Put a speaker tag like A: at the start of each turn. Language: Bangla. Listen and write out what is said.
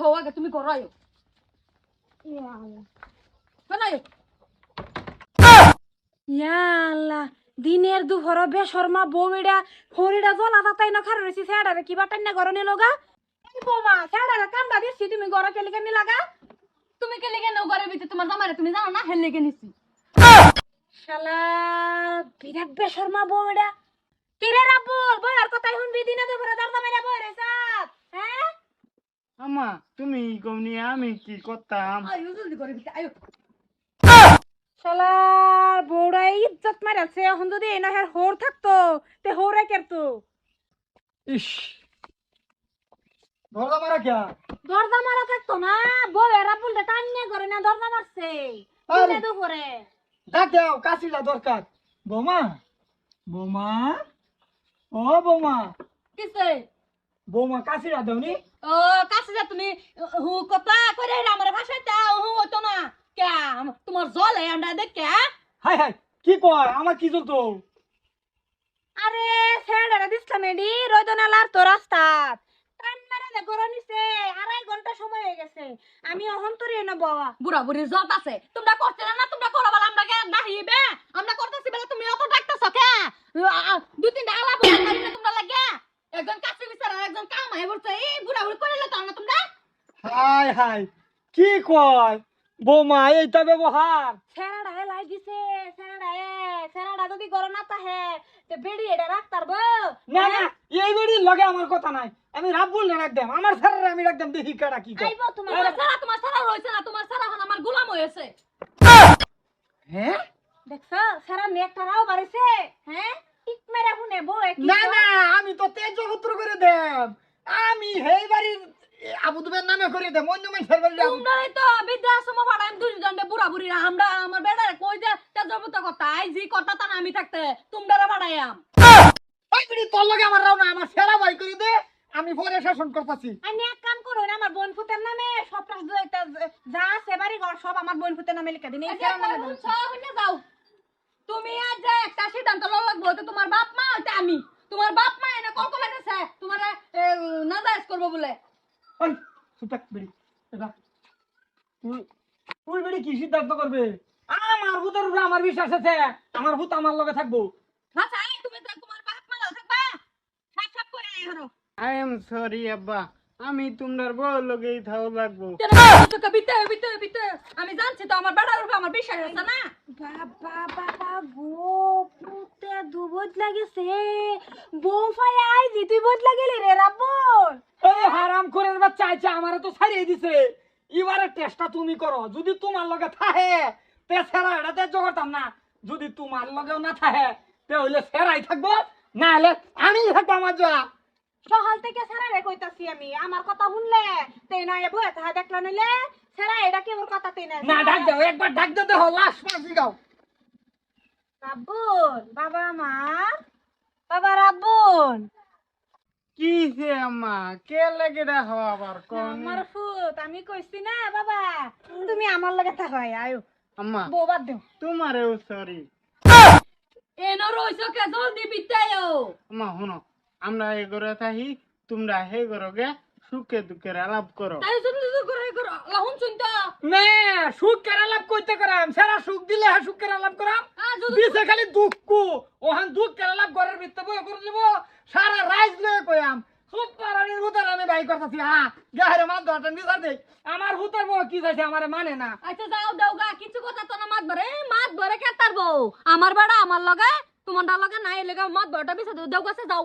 A: থাও আগে তুমি করো আয়ো কেন আয়ো
B: ইয়াল্লা দিনের দুপুর বেশর্মা বউইডা হরিডা জলা তাতাই না খার রইছি সেডারে কিবা টান্না গরনে লগা এই বৌমা সেডারে কান্দা দিছি তুমি গর কেলি কেনি লাগা
A: তুমি কে লেগে নৌ ঘরের ভিতরে তোমার জামাইরে তুমি জানো না হেল লেগে নিছি
B: শালা বিরাট বেশর্মা বউইডা কিরে রাবুল বইয়ার কথাই শুনবি দিনে দুপুরে দরজা মেরা বই রেছাত হ্যাঁ
C: আমা তুমি কমনি আমি কি করতাম?
A: আয়ো জলদি ঘরের ভিতরে আয়ো।
B: শালার বউরা ইজ্জত মারাছে এখন যদি এই নহের হোর থাকতো তে হোরে কেরতো?
C: ইস। ধরদা মারা কে?
B: দরজা মারা থাকতো না বউয়ের রাবুলটা টান্নে করে না দরজা মারছে। দিনে দুপুরে
C: ডাক দাও কাশিলা দরকার। বৌমা বৌমা ও বৌমা।
A: কিসে?
C: বৌমা কাশিলা দাওনি
A: ও কাছে যা তুমি। হু কথা করে আমার ভাষাটা হু হতো না। কে তোমার জলে আন্ডা দেখ কে?
C: হাই হাই কি কয়? আমার কি চলতো
B: আরে স্যান্ডারে দিসলাম এডি রয়দনালার তো রাস্তা টান মেরে দে নিছে আড়াই ঘণ্টা সময় হয়ে গেছে। আমি অহন তোরে না বাবা
A: বুড়া বুড়ি জট আছে। তোমরা করতে না তোমরা করো বলে আমরা আমরা করতেছি বলে তুমি অত ডাকতেছ কে? দুই তিনটা আলাপ তোমরা লাগে। একজন কাছে বিচার আর একজন কাম আই বলছে এই বুড়া বুড়ি করে লেতো না তোমরা?
C: হাই হাই কি কয়? বৌমা এইটা ব্যবহার।
B: স্যান্ডা এ লাই দিছে স্যান্ডা এ স্যান্ডা যদি গরম না তাহে তে বেড়ি এটা রাখতার বউ
C: না না এই বেড়ির লগে আমার কথা নাই। আমি রাব্বুল না রাখদাম আমার স্যারের আমি রাখদাম দেখি কেডা কি কয়।
B: আইবো তোমার
A: সারা তোমার সারা রয়েছে না তোমার সারা এখন আমার গোলাম হয়েছে।
C: হ্যাঁ
B: দেখছ সারা মেঘটারাও বাড়িছে হ্যাঁ ঠিক মেরে শুনে বউ
C: না না আমি তো তেজপুত্র দেব আমি হেই বাড়ির আবু দুবের নামে করে দেব অন্য মানুষের বাড়ির আবু-
A: তোমরাই তো বৃদ্ধাশ্রম ভাড়ায় দুজন বুড়া বুড়িরা আমরা আমার বেড়ারে কই যে তেজবত কথা আই জি কথা তা আমি থাকতে। তোমরা ভাড়াইয়াম
C: ওই বিড়ি তোর লগে আমার রাও না আমার সেরা ভাই করে দে আমি পরে শাসন করতেছি।
B: আমি এক কাম করো না আমার বোন ফুতের নামে সব একটা যা আছে বাড়ি ঘর সব আমার বোন ফুতের নামে লিখে দিন। এই
A: আচ্ছা,
B: নামে দাও।
A: যাও। তুমি আজ যে একটা সিদ্ধান্ত লওয়া লাগবো তোমার বাপ মা আমি। তোমার বাপ মা কল করে তোমার নাজাইজ করব বলে।
C: ওই চুপ থাক এটা তুই তুই বিড়ি কি সিদ্ধান্ত করবে? আমার ভূতের উপরে আমার বিশ্বাস আছে আমার ভূত আমার লগে থাকব।
A: আচ্ছা তুমি তো তোমার বাপ মা থাকবা। সাপ সাপ করে আই হরো
C: আই এম সরি আব্বা। আমি তোমার বউ লগেই থাও লাগবো।
A: কেন বিতে বিতে বিতে। আমি জানছি তো আমার বেড়ার উপরে আমার বিশ্বাস আছে না?
B: বাবা বাবা গো। দু বদ লাগেছে বউ আই জি তুই বদ লাগেলি রে রাব্বুল
C: এই হারাম করে বাচ্চা আইছে আমারে তো ছাড়িয়ে দিছে। এবারে টেস্টটা তুমি করো। যদি তোমার লগে থাহে তে সেরা এটা তেজ করতাম না। যদি তোমার লগেও না থাহে তে হইলে সেরাই থাকব। না হলে আমি থাকব আমার যা
B: সকাল থেকে সারা রে কইতাছি আমি। আমার কথা শুনলে তেই না এ বয়ে তাহা দেখলা নইলে সারা এটা কি ওর কথা তেই না।
C: না ডাক দাও একবার ডাক দাও দেখো লাশ মাসি গাও।
B: রাব্বুল বাবা আমার বাবা রাব্বুল
C: কি সে আম্মা কে লাগে দেখো আবার
B: আমার ফুত আমি কইছি না বাবা। তুমি আমার লগে থাকো আয়ো।
C: আম্মা
B: বউ বাদ দেও।
C: তোমারেও সরি
A: এনো রইছো কে? জলদি বিতায়ো
C: আম্মা শুনো আমরা এই ঘরে থাকি তোমরা হে ঘরে গে সুখে দুঃখের আলাপ করো।
A: তাই শুনতে তো করে করো। লাহুন শুনতো
C: না সুখের আলাপ কইতে করাম। সারা সুখ দিলে হ্যাঁ সুখের আলাপ করাম। দিছে খালি দুঃখ। ওহান দুঃখের আলাপ ঘরের ভিতরে বই করে দিব। সারা রাইজ লয়ে কইয়াম। সব পারানির হুতার আমি বাই করতেছি হ্যাঁ গাহের মাত ধরতেন বিচার দেই। আমার হুতার বউ কি চাইছে আমারে মানে না।
A: আচ্ছা যাও দাও গা কিছু কথা তো না মাত ধরে মাত ধরে কে তারবো আমার বাড়া আমার লগে তোমার লগে নাই লেগে মাত ধরটা বিছা দাও গাছে যাও।